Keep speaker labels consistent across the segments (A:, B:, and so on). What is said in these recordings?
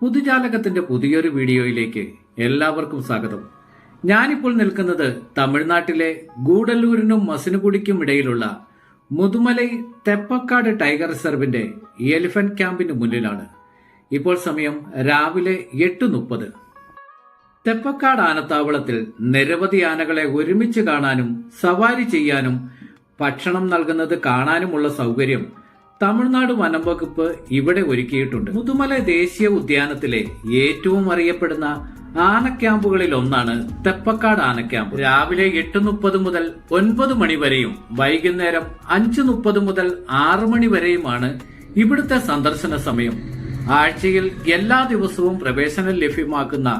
A: പുതുജാലകത്തിന്റെ പുതിയൊരു വീഡിയോയിലേക്ക് എല്ലാവർക്കും സ്വാഗതം. ഞാനിപ്പോൾ നിൽക്കുന്നത് തമിഴ്നാട്ടിലെ ഗൂഡല്ലൂരിനും മസിനുകുടിക്കും ഇടയിലുള്ള മുതുമലൈ തെപ്പക്കാട് ടൈഗർ റിസർവിന്റെ എലിഫന്റ് ക്യാമ്പിന് മുന്നിലാണ്. ഇപ്പോൾ സമയം രാവിലെ എട്ട് മുപ്പത് തെപ്പക്കാട് ആനത്താവളത്തിൽ നിരവധി ആനകളെ ഒരുമിച്ച് കാണാനും സവാരി ചെയ്യാനും ഭക്ഷണം നൽകുന്നത് കാണാനുമുള്ള സൗകര്യം തമിഴ്നാട് വനം വകുപ്പ് ഇവിടെ ഒരുക്കിയിട്ടുണ്ട്. മുതുമല ദേശീയ ഉദ്യാനത്തിലെ ഏറ്റവും അറിയപ്പെടുന്ന ആനക്യാമ്പുകളിൽ ഒന്നാണ് തെപ്പക്കാട് ആനക്യാമ്പ്. രാവിലെ എട്ട് മുപ്പത് മുതൽ ഒൻപത് മണി വരെയും വൈകുന്നേരം അഞ്ച് മുപ്പത് മുതൽ ആറ് മണി വരെയുമാണ് ഇവിടുത്തെ സന്ദർശന സമയം. ആഴ്ചയിൽ എല്ലാ ദിവസവും പ്രവേശനം ലഭ്യമാക്കുന്ന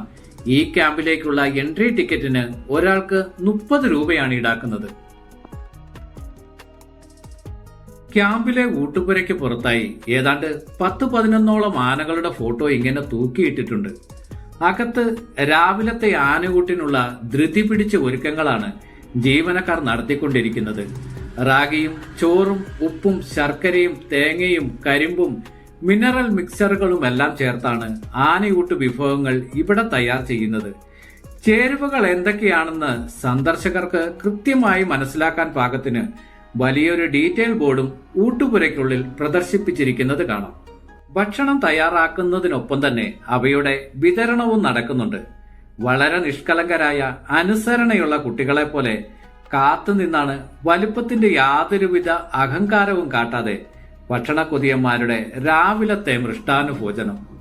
A: ഈ ക്യാമ്പിലേക്കുള്ള എൻട്രി ടിക്കറ്റിന് ഒരാൾക്ക് മുപ്പത് രൂപയാണ് ഈടാക്കുന്നത്. ക്യാമ്പിലെ ഊട്ടുപുരയ്ക്ക് പുറത്തായി ഏതാണ്ട് പത്ത് പതിനൊന്നോളം ആനകളുടെ ഫോട്ടോ ഇങ്ങനെ തൂക്കിയിട്ടിട്ടുണ്ട്. അകത്ത് രാവിലത്തെ ആനകൂട്ടിനുള്ള ധൃതി പിടിച്ച ഒരുക്കങ്ങളാണ് ജീവനക്കാർ നടത്തിക്കൊണ്ടിരിക്കുന്നത്. റാഗിയും ചോറും ഉപ്പും ശർക്കരയും തേങ്ങയും കരിമ്പും മിനറൽ മിക്സറുകളും എല്ലാം ചേർത്താണ് ആനയൂട്ട് വിഭവങ്ങൾ ഇവിടെ തയ്യാർ ചെയ്യുന്നത്. ചേരുവകൾ എന്തൊക്കെയാണെന്ന് സന്ദർശകർക്ക് കൃത്യമായി മനസ്സിലാക്കാൻ പാകത്തിന് വലിയൊരു ഡീറ്റെയിൽ ബോർഡും ഊട്ടുപുരയ്ക്കുള്ളിൽ പ്രദർശിപ്പിച്ചിരിക്കുന്നത് കാണാം. ഭക്ഷണം തയ്യാറാക്കുന്നതിനൊപ്പം തന്നെ അവയുടെ വിതരണവും നടക്കുന്നുണ്ട്. വളരെ നിഷ്കളങ്കരായ അനുസരണയുള്ള കുട്ടികളെ പോലെ കാത്തുനിന്നാണ് വലുപ്പത്തിന്റെ യാതൊരുവിധ അഹങ്കാരവും കാട്ടാതെ ഭക്ഷണ കൊതിയന്മാരുടെ രാവിലത്തെ മൃഷ്ടാനുഭോജനം.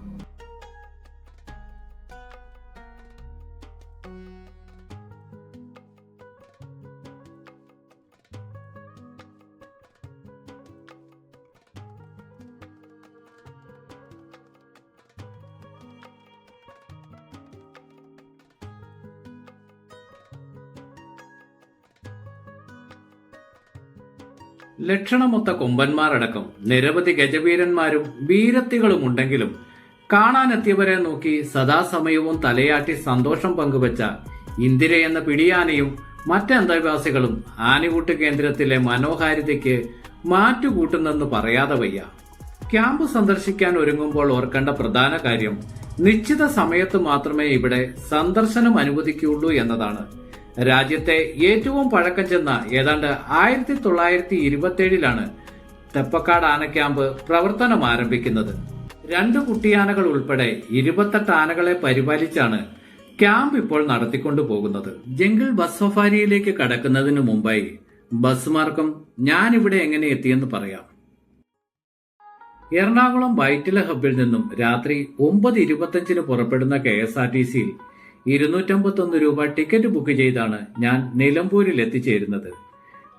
A: ലക്ഷണമൊത്ത കൊമ്പന്മാരടക്കം നിരവധി ഗജവീരന്മാരും വീരത്തികളും ഉണ്ടെങ്കിലും കാണാനെത്തിയവരെ നോക്കി സദാസമയവും തലയാട്ടി സന്തോഷം പങ്കുവച്ച ഇന്ദിര എന്ന പിടിയാനയും മറ്റന്തവാസികളും ആനകൂട്ട് കേന്ദ്രത്തിലെ മനോഹാരിതയ്ക്ക് മാറ്റുകൂട്ടുന്നെന്ന് പറയാതെ വയ്യ. ക്യാമ്പ് സന്ദർശിക്കാൻ ഒരുങ്ങുമ്പോൾ ഓർക്കേണ്ട പ്രധാന കാര്യം നിശ്ചിത സമയത്ത് മാത്രമേ ഇവിടെ സന്ദർശനം അനുവദിക്കുകയുള്ളൂ എന്നതാണ്. രാജ്യത്തെ ഏറ്റവും പഴക്കം ചെന്ന ഏതാണ്ട് ആയിരത്തി തൊള്ളായിരത്തി ഇരുപത്തിയേഴിലാണ് തെപ്പക്കാട് ആന ക്യാമ്പ് പ്രവർത്തനം ആരംഭിക്കുന്നത്. രണ്ട് കുട്ടിയാനകൾ ഉൾപ്പെടെ ഇരുപത്തെട്ട് ആനകളെ പരിപാലിച്ചാണ് ക്യാമ്പ് ഇപ്പോൾ നടത്തിക്കൊണ്ടു പോകുന്നത്. ജംഗിൾ ബസ് സഫാരിയിലേക്ക് കടക്കുന്നതിന് മുമ്പായി ബസ് മാർഗം ഞാൻ ഇവിടെ എങ്ങനെ എത്തിയെന്ന് പറയാം. എറണാകുളം വൈറ്റില ഹബ്ബിൽ നിന്നും രാത്രി ഒമ്പത് ഇരുപത്തഞ്ചിന് പുറപ്പെടുന്ന കെ എസ് ആർ ടി സിയിൽ ഇരുന്നൂറ്റമ്പത്തൊന്ന് രൂപ ടിക്കറ്റ് ബുക്ക് ചെയ്താണ് ഞാൻ നിലമ്പൂരിൽ എത്തിച്ചേരുന്നത്.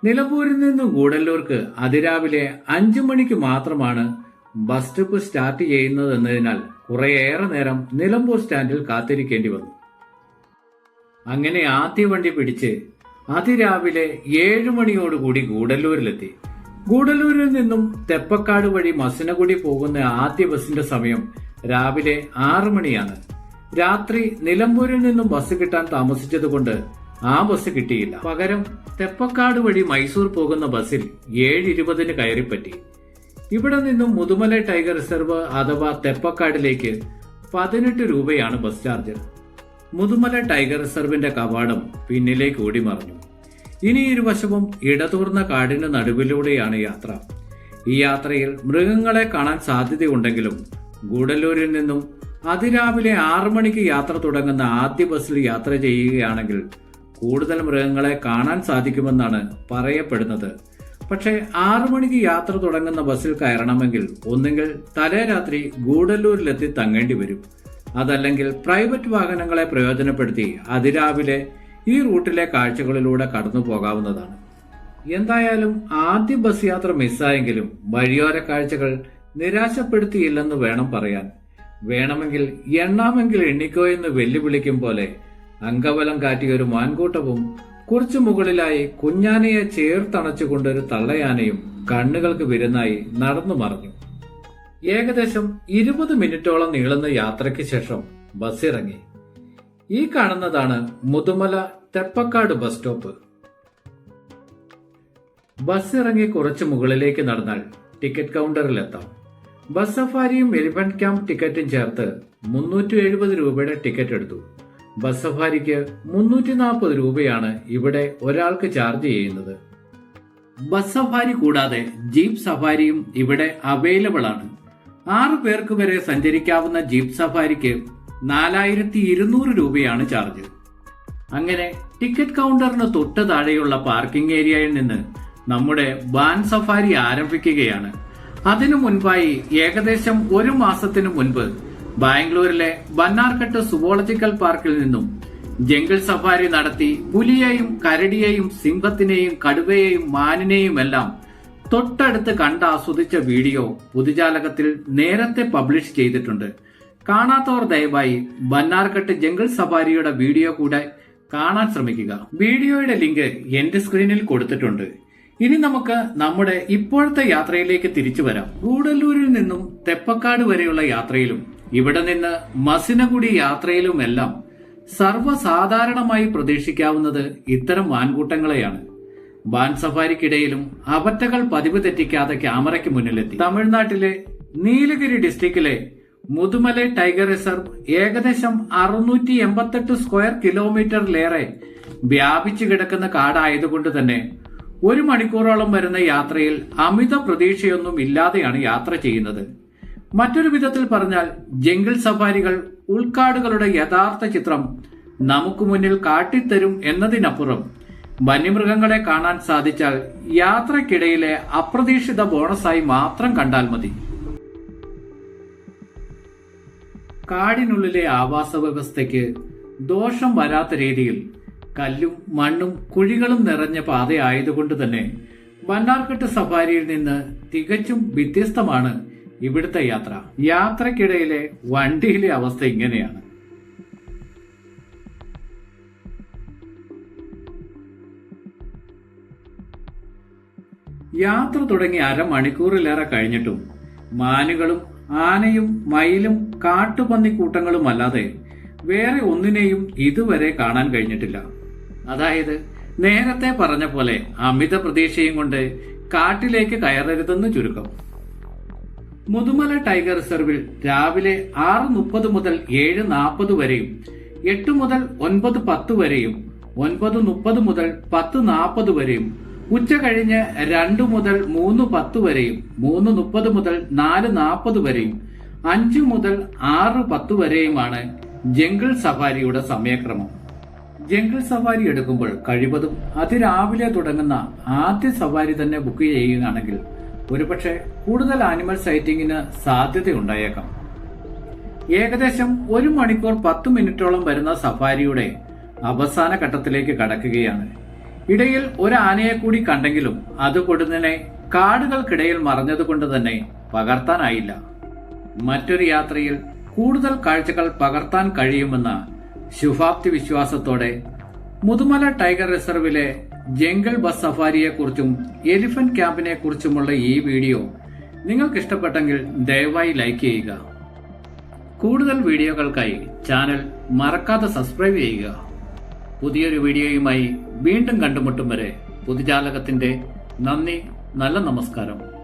A: നിലമ്പൂരിൽ നിന്നും ഗൂഡല്ലൂർക്ക് അതിരാവിലെ അഞ്ചു മണിക്ക് മാത്രമാണ് ബസ് ട്രിപ്പ് സ്റ്റാർട്ട് ചെയ്യുന്നതെന്നതിനാൽ കുറേയേറെ നേരം നിലമ്പൂർ സ്റ്റാൻഡിൽ കാത്തിരിക്കേണ്ടി വന്നു. അങ്ങനെ ആദ്യ വണ്ടി പിടിച്ച് അതിരാവിലെ ഏഴു മണിയോടുകൂടി ഗൂഡല്ലൂരിലെത്തി ഗൂഡല്ലൂരിൽ നിന്നും തെപ്പക്കാട് വഴി മസിനഗുടി പോകുന്ന ആദ്യ ബസിന്റെ സമയം രാവിലെ ആറു മണിയാണ്. രാത്രി നിലമ്പൂരിൽ നിന്നും ബസ് കിട്ടാൻ താമസിച്ചതുകൊണ്ട് ആ ബസ് കിട്ടിയില്ല. പകരം തെപ്പക്കാട് വഴി മൈസൂർ പോകുന്ന ബസ്സിൽ ഏഴ് ഇരുപതിന് കയറിപ്പറ്റി. ഇവിടെ നിന്നും മുതുമല ടൈഗർ റിസർവ് അഥവാ തെപ്പക്കാടിലേക്ക് പതിനെട്ട് രൂപയാണ് ബസ് ചാർജ്. മുതുമല ടൈഗർ റിസർവിന്റെ കവാടം പിന്നിലേക്ക് ഓടി മറിഞ്ഞു ഇനി ഇരുവശവും ഇടതൂർന്ന കാടിന് നടുവിലൂടെയാണ് യാത്ര. ഈ യാത്രയിൽ മൃഗങ്ങളെ കാണാൻ സാധ്യതയുണ്ടെങ്കിലും ഗൂഡല്ലൂരിൽ നിന്നും അതിരാവിലെ ആറു മണിക്ക് യാത്ര തുടങ്ങുന്ന ആദ്യ ബസ്സിൽ യാത്ര ചെയ്യുകയാണെങ്കിൽ കൂടുതൽ മൃഗങ്ങളെ കാണാൻ സാധിക്കുമെന്നാണ് പറയപ്പെടുന്നത്. പക്ഷേ ആറു മണിക്ക് യാത്ര തുടങ്ങുന്ന ബസ്സിൽ കയറണമെങ്കിൽ ഒന്നുകിൽ തലേ രാത്രി ഗൂഡല്ലൂരിലെത്തി തങ്ങേണ്ടി വരും. അതല്ലെങ്കിൽ പ്രൈവറ്റ് വാഹനങ്ങളെ പ്രയോജനപ്പെടുത്തി അതിരാവിലെ ഈ റൂട്ടിലെ കാഴ്ചകളിലൂടെ കടന്നു പോകാവുന്നതാണ്. എന്തായാലും ആദ്യ ബസ് യാത്ര മിസ്സായെങ്കിലും വഴിയോര കാഴ്ചകൾ നിരാശപ്പെടുത്തിയില്ലെന്ന് വേണം പറയാൻ. വേണമെങ്കിൽ എണ്ണാമെങ്കിൽ എണ്ണിക്കോ എന്ന് വെല്ലുവിളിക്കും പോലെ അങ്കബലം കാറ്റിയ ഒരു മാൻകൂട്ടവും കുറച്ചു മുകളിലായി കുഞ്ഞാനയെ ചേർത്തണച്ചുകൊണ്ടൊരു തള്ളയാനയും കണ്ണുകൾക്ക് വിരുന്നായി നടന്നു മറഞ്ഞു. ഏകദേശം ഇരുപത് മിനിറ്റോളം നീളുന്ന യാത്രയ്ക്ക് ശേഷം ബസ് ഇറങ്ങി ഈ കാണുന്നതാണ് Mudumalai Theppakadu bus stop. Bus ഇറങ്ങി കുറച്ച് മുകളിലേക്ക് നടന്നാൽ ടിക്കറ്റ് കൗണ്ടറിലെത്താം. ബസ് സഫാരിയും എലിഫന്റ് ക്യാമ്പ് ടിക്കറ്റും ചേർത്ത് മുന്നൂറ്റി എഴുപത് രൂപയുടെ ടിക്കറ്റ് എടുത്തു. ബസ് സഫാരിക്ക് മുന്നൂറ്റി നാൽപ്പത് രൂപയാണ് ഇവിടെ ഒരാൾക്ക് ചാർജ് ചെയ്യുന്നത്. ബസ് സഫാരി കൂടാതെ ജീപ്പ് സഫാരിയും ഇവിടെ അവൈലബിൾ ആണ്. ആറ് പേർക്ക് വരെ സഞ്ചരിക്കാവുന്ന ജീപ്പ് സഫാരിക്ക് നാലായിരത്തി ഇരുന്നൂറ് രൂപയാണ് ചാർജ്. അങ്ങനെ ടിക്കറ്റ് കൗണ്ടറിന് തൊട്ട് താഴെയുള്ള പാർക്കിംഗ് ഏരിയയിൽ നിന്ന് നമ്മുടെ ബാൻ സഫാരി ആരംഭിക്കുകയാണ്. അതിനു മുൻപായി ഏകദേശം ഒരു മാസത്തിനു മുൻപ് ബാംഗ്ലൂരിലെ ബന്നാർഘട്ട് സുവോളജിക്കൽ പാർക്കിൽ നിന്നും ജംഗിൾ സഫാരി നടത്തി പുലിയെയും കരടിയെയും സിംഹത്തിനെയും കടുവയെയും മാനിനെയും എല്ലാം തൊട്ടടുത്ത് കണ്ട് ആസ്വദിച്ച വീഡിയോ പൊതുജാലകത്തിൽ നേരത്തെ പബ്ലിഷ് ചെയ്തിട്ടുണ്ട്. കാണാത്തവർ ദയവായി ബന്നാർഘട്ട് ജംഗിൾ സഫാരിയുടെ വീഡിയോ കൂടെ കാണാൻ ശ്രമിക്കുക. വീഡിയോയുടെ ലിങ്ക് എന്റെ സ്ക്രീനിൽ കൊടുത്തിട്ടുണ്ട്. ഇനി നമുക്ക് നമ്മുടെ ഇപ്പോഴത്തെ യാത്രയിലേക്ക് തിരിച്ചു വരാം. ഗൂഡല്ലൂരിൽ നിന്നും തെപ്പക്കാട് വരെയുള്ള യാത്രയിലും ഇവിടെ നിന്ന് മസിനഗുഡി യാത്രയിലുമെല്ലാം സർവസാധാരണമായി പ്രതീക്ഷിക്കാവുന്നത് ഇത്തരം വാൻകൂട്ടങ്ങളെയാണ്. വാൻ സഫാരിക്കിടയിലും അവറ്റകൾ പതിവ് തെറ്റിക്കാതെ ക്യാമറയ്ക്ക് മുന്നിലെത്തി. തമിഴ്നാട്ടിലെ നീലഗിരി ഡിസ്ട്രിക്റ്റിലെ മുതുമല ടൈഗർ റിസർവ് ഏകദേശം അറുന്നൂറ്റി എൺപത്തെട്ട് സ്ക്വയർ കിലോമീറ്ററിലേറെ വ്യാപിച്ചു കിടക്കുന്ന കാടായതുകൊണ്ട് തന്നെ ഒരു മണിക്കൂറോളം വരുന്ന യാത്രയിൽ അമിത പ്രതീക്ഷയൊന്നും ഇല്ലാതെയാണ് യാത്ര ചെയ്യുന്നത്. മറ്റൊരു വിധത്തിൽ പറഞ്ഞാൽ ജംഗിൾ സഫാരികൾ ഉൾക്കാടുകളുടെ യഥാർത്ഥ ചിത്രം നമുക്ക് മുന്നിൽ കാട്ടിത്തരും എന്നതിനപ്പുറം വന്യമൃഗങ്ങളെ കാണാൻ സാധിച്ചാൽ യാത്രക്കിടയിലെ അപ്രതീക്ഷിത ബോണസായി മാത്രം കണ്ടാൽ മതി. കാടിനുള്ളിലെ ആവാസ വ്യവസ്ഥയ്ക്ക് ദോഷം വരാത്ത രീതിയിൽ കല്ലും മണ്ണും കുഴികളും നിറഞ്ഞ പാതയായതുകൊണ്ട് തന്നെ ബന്നാർക്കട്ട് സഫാരിയിൽ നിന്ന് തികച്ചും വ്യത്യസ്തമാണ് ഇവിടുത്തെ യാത്ര. യാത്രക്കിടയിലെ വണ്ടിയിലെ അവസ്ഥ ഇങ്ങനെയാണ്. യാത്ര തുടങ്ങി അരമണിക്കൂറിലേറെ കഴിഞ്ഞിട്ടും മാനുകളും ആനയും മയിലും കാട്ടുപന്നി കൂട്ടങ്ങളും അല്ലാതെ വേറെ ഒന്നിനെയും ഇതുവരെ കാണാൻ കഴിഞ്ഞിട്ടില്ല. അതായത് നേരത്തെ പറഞ്ഞ പോലെ അമിത പ്രതീക്ഷയും കൊണ്ട് കാട്ടിലേക്ക് കയറരുതെന്ന് ചുരുക്കം. മുതുമല ടൈഗർ റിസർവിൽ രാവിലെ ആറ് മുപ്പത് മുതൽ ഏഴ് നാൽപ്പത് വരെയും എട്ട് മുതൽ ഒൻപത് പത്ത് വരെയും ഒൻപത് മുപ്പത് മുതൽ പത്ത് നാൽപ്പത് വരെയും ഉച്ച കഴിഞ്ഞ് രണ്ട് മുതൽ മൂന്ന് പത്ത് വരെയും മൂന്ന് മുപ്പത് മുതൽ നാല് നാൽപ്പത് വരെയും അഞ്ച് മുതൽ ആറ് പത്ത് വരെയുമാണ് ജംഗിൾ സഫാരിയുടെ സമയക്രമം. ജംഗിൾ സവാരി എടുക്കുമ്പോൾ കഴിവതും അതിരാവിലെ തുടങ്ങുന്ന ആദ്യ സവാരി തന്നെ ബുക്ക് ചെയ്യുകയാണെങ്കിൽ ഒരുപക്ഷെ കൂടുതൽ ആനിമൽ സൈറ്റിങ്ങിന് സാധ്യതയുണ്ടായേക്കാം. ഏകദേശം ഒരു മണിക്കൂർ പത്ത് മിനിറ്റോളം വരുന്ന സഫാരിയുടെ അവസാന ഘട്ടത്തിലേക്ക് കടക്കുകയാണ്. ഇടയിൽ ഒരു ആനയെ കൂടി കണ്ടെങ്കിലും അത് കൊടുന്നതിനെ കാടുകൾക്കിടയിൽ മറഞ്ഞതുകൊണ്ട് തന്നെ പകർത്താനായില്ല. മറ്റൊരു യാത്രയിൽ കൂടുതൽ കാഴ്ചകൾ പകർത്താൻ കഴിയുമെന്ന ശുഭാപ്തി വിശ്വാസത്തോടെ മുതുമല ടൈഗർ റിസർവിലെ ജംഗിൾ ബസ് സഫാരിയെക്കുറിച്ചും എലിഫന്റ് ക്യാമ്പിനെ കുറിച്ചുമുള്ള ഈ വീഡിയോ നിങ്ങൾക്ക് ഇഷ്ടപ്പെട്ടെങ്കിൽ ദയവായി ലൈക്ക് ചെയ്യുക. കൂടുതൽ വീഡിയോകൾക്കായി ചാനൽ മറക്കാതെ സബ്സ്ക്രൈബ് ചെയ്യുക. പുതിയൊരു വീഡിയോയുമായി വീണ്ടും കണ്ടുമുട്ടും വരെ പുതുജാലകത്തിന്റെ നന്ദി നല്ല നമസ്കാരം.